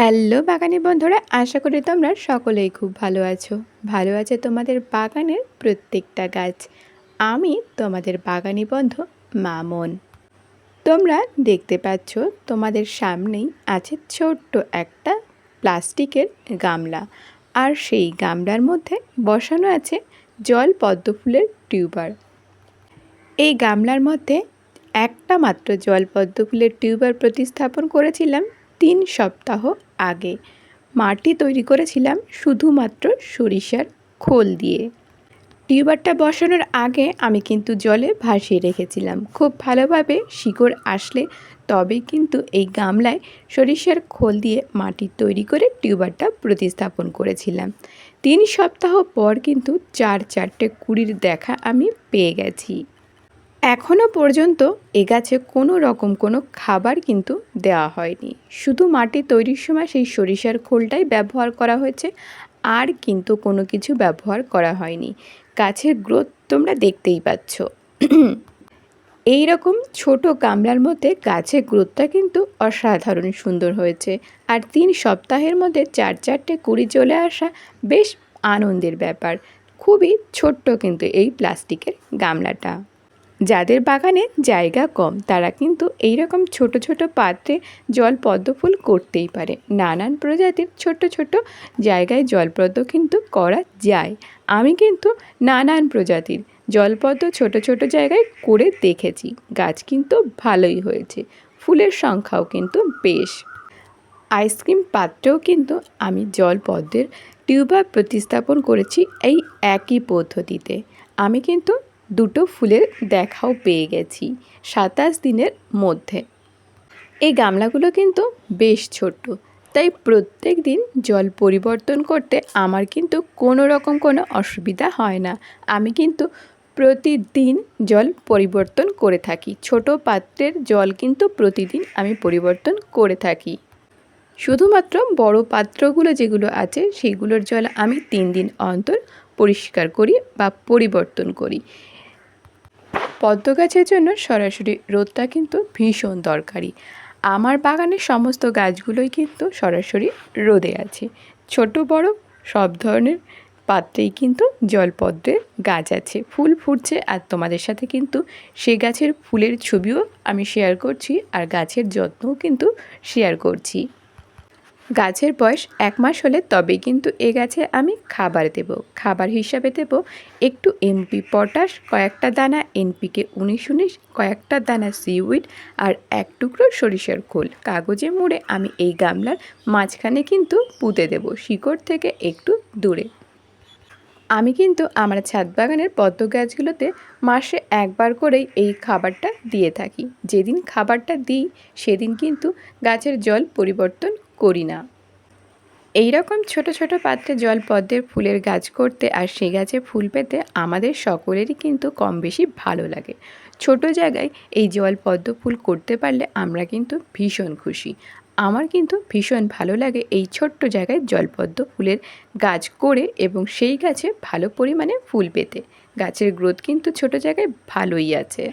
Hello বাগানি বন্ধুরা, আশা করি তোমরা সকলেই খুব ভালো আছো। ভালো আছে তোমাদের বাগানের প্রত্যেকটা গাছ। আমি তোমাদের বাগানি বন্ধু মামন। তোমরা দেখতে পাচ্ছ, তোমাদের সামনেই আছে ছোট্ট একটা প্লাস্টিকের গামলা। আর সেই গামলার মধ্যে বসানো আছে জল পদ্ম ফুলের টিউবার। এই গামলার মধ্যে একটা মাত্র জল পদ্ম ফুলের টিউবার প্রতিস্থাপন করেছিলাম তিন সপ্তাহ আগে। মাটি তৈরি করেছিলাম শুধুমাত্র সরিষার খোল দিয়ে। টিউবারটা বসানোর আগে আমি কিন্তু জলে ভাসিয়ে রেখেছিলাম। খুব ভালোভাবে শিকড় আসলে তবে কিন্তু এই গামলায় সরিষার খোল দিয়ে মাটি তৈরি করে টিউবারটা প্রতিস্থাপন করেছিলাম। তিন সপ্তাহ পর কিন্তু চার চারটে কুড়ির দেখা আমি পেয়ে গেছি। এখনও পর্যন্ত এ গাছে কোনো রকম কোনো খাবার কিন্তু দেওয়া হয়নি। শুধু মাটি তৈরির সময় সেই সরিষার খোলটাই ব্যবহার করা হয়েছে, আর কিন্তু কোনো কিছু ব্যবহার করা হয়নি। গাছের গ্রোথ তোমরা দেখতেই পাচ্ছ। এই রকম ছোট গামলার মধ্যে গাছের গ্রোথটা কিন্তু অসাধারণ সুন্দর হয়েছে। আর তিন সপ্তাহের মধ্যে চার চারটে কুড়ি চলে আসা বেশ আনন্দের ব্যাপার। খুবই ছোট্ট কিন্তু এই প্লাস্টিকের গামলাটা। যাদের বাগানে জায়গা কম, তারা কিন্তু এই রকম ছোট ছোট পাত্রে জল পদ্মফুল করতেই পারে। নানান প্রজাতির ছোট ছোট জায়গায় জলপদ্ম কিন্তু করা যায়। আমি কিন্তু নানান প্রজাতির জলপদ্ম ছোট ছোট জায়গায় করে দেখেছি। গাছ কিন্তু ভালোই হয়েছে। ফুলের সংখ্যাও কিন্তু বেশ। আইসক্রিম পাত্রেও কিন্তু আমি জলপদ্মের টিউবার প্রতিস্থাপন করেছি এই একই পদ্ধতিতে। আমি কিন্তু দুটো ফুলের দেখাও পেয়ে গেছি সাতাশ দিনের মধ্যে। এই গামলাগুলো কিন্তু বেশ ছোট্ট, তাই প্রত্যেক দিন জল পরিবর্তন করতে আমার কিন্তু কোনো রকম কোনো অসুবিধা হয় না। আমি কিন্তু প্রতিদিন জল পরিবর্তন করে থাকি, ছোট পাত্রের জল কিন্তু প্রতিদিন আমি পরিবর্তন করে থাকি। শুধুমাত্র বড় পাত্রগুলো যেগুলো আছে, সেগুলোর জল আমি তিন দিন অন্তর পরিষ্কার করি বা পরিবর্তন করি। পদ্ম গাছের জন্য সরাসরি রোদটা কিন্তু ভীষণ দরকারি। আমার বাগানের সমস্ত গাছগুলোই কিন্তু সরাসরি রোদে আছে। ছোট, বড় সব ধরনের পাত্রেই কিন্তু জলপদ্মের গাছ আছে। ফুল ফুটছে আর তোমাদের সাথে কিন্তু সে গাছের ফুলের ছবিও আমি শেয়ার করছি আর গাছের যত্নও কিন্তু শেয়ার করছি। গাছের বয়স এক মাস হলে তবে কিন্তু এ গাছে আমি খাবার দেব। খাবার হিসাবে দেব একটু এমপি পটাশ, কয়েকটা দানা এনপিকে উনিশ উনিশ, কয়েকটা দানা সিউইড আর এক টুকরো সরিষার খোল। কাগজে মুড়ে আমি এই গামলার মাঝখানে কিন্তু পুঁতে দেব। শিকড় থেকে একটু দূরে। আমি কিন্তু আমার ছাদ বাগানের পদ্ম গাছগুলোতে মাসে একবার করেই এই খাবারটা দিয়ে থাকি। যেদিন খাবারটা দিই, সেদিন কিন্তু গাছের জল পরিবর্তন করি না। এই রকম ছোট ছোট পাত্রে জল পদ্মের ফুলের গাছ করতে আর সে গাছে ফুল পেতে আমাদের সকলেরই কিন্তু কম বেশি ভালো লাগে। ছোট জায়গায় এই জল পদ্ম ফুল করতে পারলে আমরা কিন্তু ভীষণ খুশি। আমার কিন্তু ভীষণ ভালো লাগে এই ছোট্ট জায়গায় জলপদ্ম ফুলের গাছ করে এবং সেই গাছে ভালো পরিমাণে ফুল পেতে। গাছের গ্রোথ কিন্তু ছোট জায়গায় ভালোই আছে।